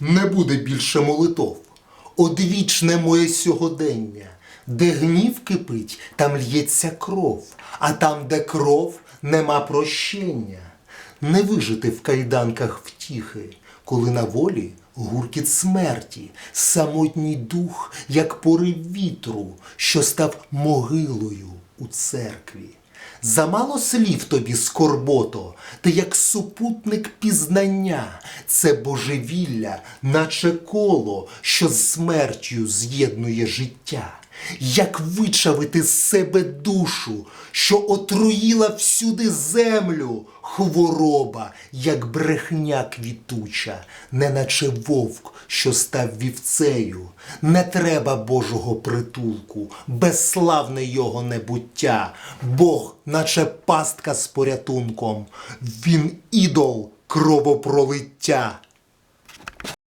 Не буде більше молитов. Одвічне моє сьогодення. Де гнів кипить, там л'ється кров, а там, де кров, нема прощення. Не вижити в кайданках втіхи, коли на волі гуркіт смерті, самотній дух, як порив вітру, що став могилою у церкві. Замало слів тобі, скорбото, ти як супутник пізнання, це божевілля, наче коло, що з смертю з'єднує життя. Як вичавити з себе душу, що отруїла всюди землю, хвороба, як брехня квітуча, неначе вовк, що став вівцею. Не треба Божого притулку, безславне його небуття. Бог, наче пастка з порятунком, він ідол кровопролиття.